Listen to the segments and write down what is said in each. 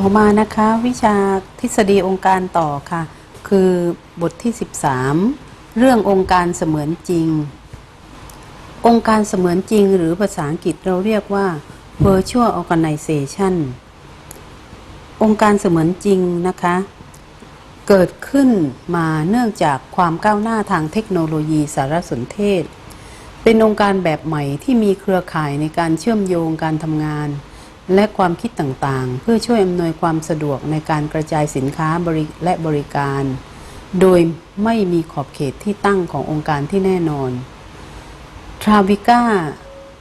ต่อมานะคะวิชาทฤษฎีองค์การต่อค่ะ คือบทที่ 13 เรื่ององค์การเสมือนจริง องค์การเสมือนจริง หรือภาษาอังกฤษเราเรียกว่า virtual organization องค์การเสมือนจริงนะคะ เกิดขึ้นมาเนื่องจากความก้าวหน้าทางเทคโนโลยีสารสนเทศ เป็นองค์การแบบใหม่ที่มีเครือข่ายในการเชื่อมโยงการทำงาน และความคิดต่างๆ เพื่อช่วยอำนวยความสะดวกในการกระจายสินค้าบริและบริการ โดยไม่มีขอบเขตที่ตั้งขององค์การที่แน่นอน ทราวิก้า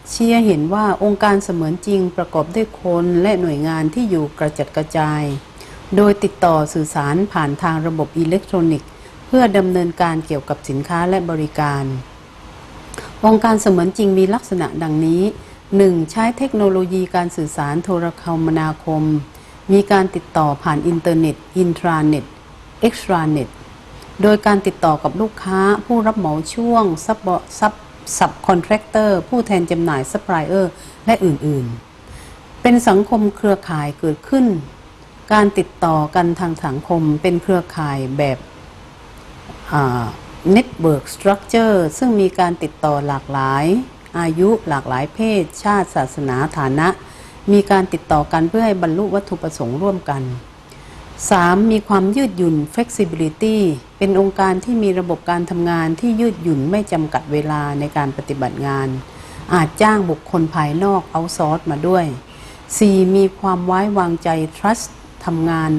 เชี้ให้เห็นว่าองค์การเสมือนจริงประกอบด้วยคนและหน่วยงานที่อยู่กระจัดกระจาย โดยติดต่อสื่อสารผ่านทางระบบอิเล็กทรอนิกส์ เพื่อดำเนินการเกี่ยวกับสินค้าและบริการ องค์การเสมือนจริงมีลักษณะดังนี้ 1. ใช้เทคโนโลยีการสื่อสารโทรคมนาคม มีการติดต่อผ่านอินเทอร์เน็ต อินทราเน็ต เอ็กซ์ตราเน็ต โดยการติดต่อกับลูกค้า ผู้รับเหมาช่วง ซับซับซับคอนแทคเตอร์ ผู้แทนจำหน่ายซัพพลายเออร์ และอื่น ๆ เป็นสังคมเครือข่ายเกิดขึ้น การติดต่อกันทางสังคมเป็นเครือข่ายแบบ Network Structure ซึ่งมีการติดต่อหลากหลาย อายุหลากหลายเพศ ชาติศาสนาฐานะ มีการติดต่อกันเพื่อให้บรรลุวัตถุประสงค์ร่วมกัน 3. มีความยืดหยุ่น flexibility เป็นองค์การที่มีระบบการทำงานที่ยืดหยุ่นไม่จำกัดเวลาในการปฏิบัติงาน อาจจ้างบุคคลภายนอกเอาซอร์สมาด้วย 4. มีความไว้วางใจ trust ทำงาน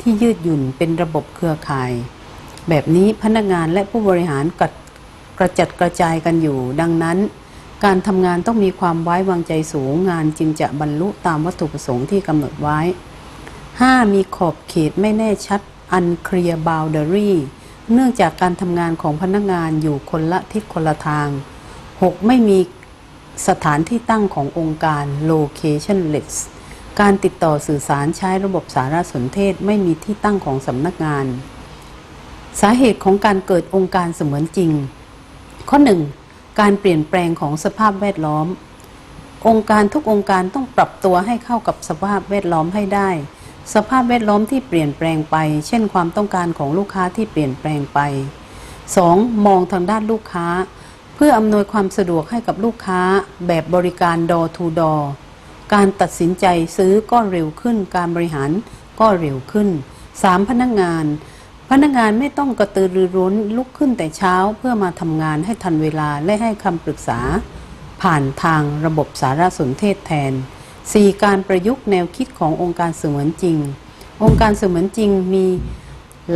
ที่ยืดหยุ่นเป็นระบบเครือข่าย แบบนี้พนักงานและผู้บริหารกระกระจัดกระจายกันอยู่ ดังนั้น การทำงานต้องมีความไว้วางใจสูงงานจึงจะบรรลุตามวัตถุประสงค์ที่กำหนดไว้ 5. มีขอบเขตไม่แน่ชัด unclear boundary เนื่องจากการทำงานของพนักงานอยู่คนละทิศคนละทาง 6. ไม่มีสถานที่ตั้งขององค์การ locationless การติดต่อสื่อสารใช้ระบบสารสนเทศไม่มีที่ตั้งของสำนักงาน สาเหตุของการเกิดองค์การเสมือนจริง ข้อ 1. การเปลี่ยนแปลงของสภาพแวดล้อม องค์การทุกองค์การต้องปรับตัวให้เข้ากับสภาพแวดล้อมให้ได้ สภาพแวดล้อมที่เปลี่ยนแปลงไป เช่นความต้องการของลูกค้าที่เปลี่ยนแปลงไป 2. มองทางด้านลูกค้า เพื่ออำนวยความสะดวกให้กับลูกค้า แบบบริการ door to door การตัดสินใจซื้อก็เร็วขึ้น การบริหารก็เร็วขึ้น 3. พนักงาน พนักงานไม่ต้องกระตือรือร้นลุกขึ้นแต่เช้าเพื่อมาทำงานให้ทันเวลาและให้คำปรึกษา ผ่านทางระบบสารสนเทศแทน 4. การประยุกต์แนวคิดขององค์การเสมือนจริง องค์การเสมือนจริงมี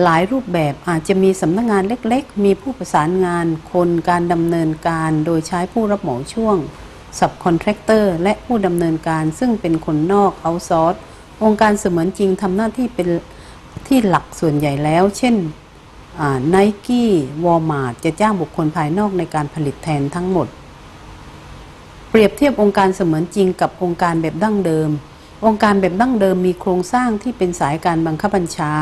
หลายรูปแบบอาจจะมีสำนักงานเล็กๆ มีผู้ประสานงานคนการดำเนินการโดยใช้ผู้รับเหมาช่วง สับคอนแทคเตอร์และผู้ดำเนินการซึ่งเป็นคนนอกเอาซอร์สองค์การเสมือนจริงทำหน้าที่เป็น ที่หลักส่วนใหญ่แล้ว เช่นไนกี้วอลมาร์ทจะจ้างบุคคลภายนอกในการผลิตแทนทั้งหมด เปรียบเทียบองค์การเสมือนจริงกับองค์การแบบดั้งเดิม องค์การแบบดั้งเดิมมีโครงสร้างที่เป็นสายการบังคับบัญชา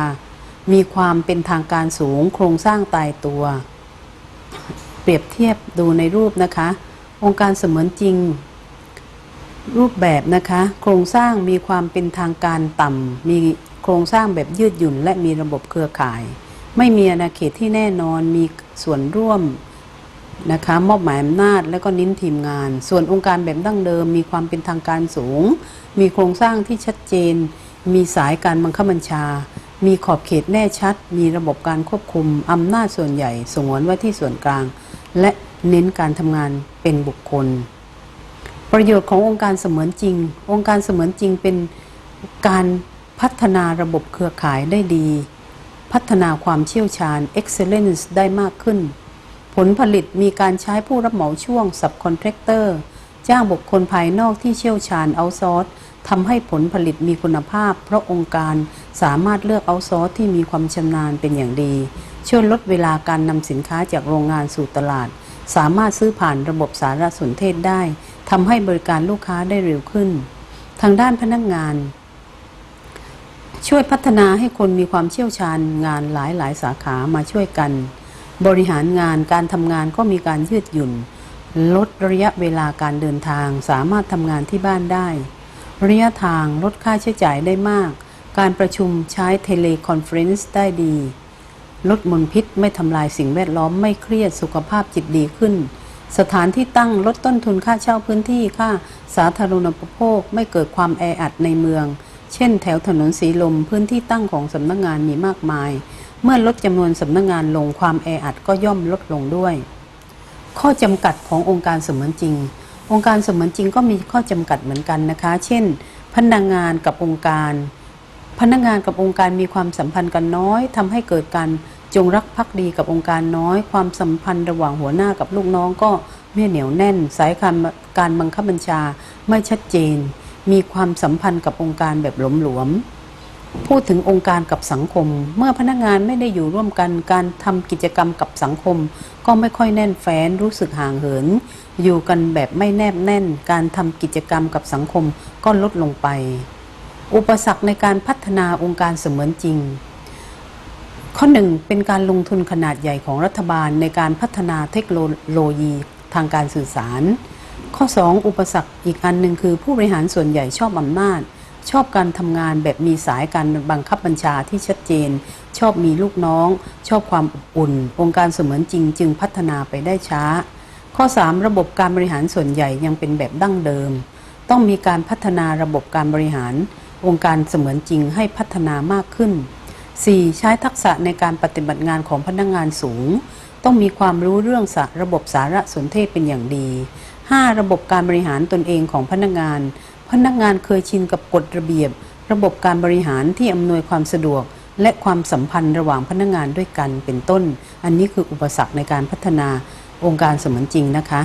มีความเป็นทางการสูง โครงสร้างตายตัว เปรียบเทียบดูในรูปนะคะ องค์การเสมือนจริงรูปแบบนะคะ โครงสร้างมีความเป็นทางการต่ำมี โครงสร้างแบบยืดหยุ่นและมีระบบเครือข่าย ไม่มีอาณาเขตที่แน่นอนมีส่วนร่วมนะคะมอบหมายอำนาจและก็นิ้นทีมงาน ส่วนองค์การแบบดั้งเดิม มีความเป็นทางการสูง มีโครงสร้างที่ชัดเจน มีสายการบังคับบัญชา มีขอบเขตแน่ชัด มีระบบการควบคุมอำนาจส่วนใหญ่สงวนไว้ที่ส่วนกลาง และเน้นการทำงานเป็นบุคคล ประโยชน์ขององค์การเสมือนจริง องค์การเสมือนจริงเป็นการ พัฒนาระบบเครือข่ายได้ดี พัฒนาความเชี่ยวชาญ excellence ได้มากขึ้น ผลผลิตมีการใช้ผู้รับเหมาช่วง subcontractor จ้างบุคคลภายนอกที่เชี่ยวชาญ o u t s o u r c ทำให้ผลผลิตมีคุณภาพ เพราะองค์การสามารถเลือก o u t s o u r c ที่มีความชำนาญเป็นอย่างดี ช่วยลดเวลาการนำสินค้าจากโรงงานสู่ตลาด สามารถซื้อผ่านระบบสารสนเทศได้ทำให้บริการลูกค้าได้เร็วขึ้น ทางด้านพนักงาน ช่วยพัฒนาให้คนมีความเชี่ยวชาญงานหลายหลายสาขามาช่วยกัน บริหารงานการทำงานก็มีการยืดหยุ่น ลดระยะเวลาการเดินทาง สามารถทำงานที่บ้านได้ ระยะทางลดค่าใช้จ่ายได้มาก การประชุมใช้เทเลคอนเฟรนซ์ได้ดี ลดมลพิษไม่ทำลายสิ่งแวดล้อมไม่เครียดสุขภาพจิตดีขึ้น สถานที่ตั้งลดต้นทุนค่าเช่าพื้นที่ค่าสาธารณูปโภคไม่เกิดความแออัดในเมือง เช่น แถวถนนสีลมพื้นที่ตั้งของสำนักงงานมีมากมาย เมื่อลดจำนวนสำนักงงานลงความแออัดก็ย่อมลดลงด้วย ข้อจำกัดขององค์การเสมือนจริง องค์การเสมือนจริงก็มีข้อจำกัดเหมือนกันนะคะ เช่น พนักงานกับองค์การ พนักงานกับองค์การมีความสัมพันธ์กันน้อยทำให้เกิดการจงรักภักดีกับองค์การน้อย ความสัมพันธ์ระหว่างหัวหน้ากับลูกน้องก็ไม่เหนียวแน่น สายการการบังคับบัญชาไม่ชัดเจน มีความสัมพันธ์กับองค์การแบบหลวมๆพูดถึงองค์การกับสังคม เมื่อพนักงานไม่ได้อยู่ร่วมกันการทำกิจกรรมกับสังคม ก็ไม่ค่อยแน่นแฟ้นรู้สึกห่างเหิน อยู่กันแบบไม่แนบแน่น การทำกิจกรรมกับสังคมก็ลดลงไป อุปสรรคในการพัฒนาองค์การเสมือนจริงข้อหนึ่งเป็นการลงทุนขนาดใหญ่ของรัฐบาลในการพัฒนาเทคโนโลยีทางการสื่อสาร ข้อ 2 อุปสรรคอีกอันหนึ่งคือผู้บริหารส่วนใหญ่ชอบอำนาจ ชอบการทำงานแบบมีสายการบังคับบัญชาที่ชัดเจน ชอบมีลูกน้อง ชอบความอบอุ่น องค์การเสมือนจริงจึงพัฒนาไปได้ช้า ข้อ 3 ระบบการบริหารส่วนใหญ่ยังเป็นแบบดั้งเดิม ต้องมีการพัฒนาระบบการบริหาร องค์การเสมือนจริงให้พัฒนามากขึ้น 4. ใช้ทักษะในการปฏิบัติงานของพนักงานสูง ต้องมีความรู้เรื่องระบบสารสนเทศเป็นอย่างดี 5. ระบบการบริหารตนเองของพนักงาน พนักงานเคยชินกับกฎระเบียบ ระบบการบริหารที่อำนวยความสะดวก และความสัมพันธ์ระหว่างพนักงานด้วยกันเป็นต้น อันนี้คืออุปสรรคในการพัฒนาองค์การเสมือนจริงนะคะ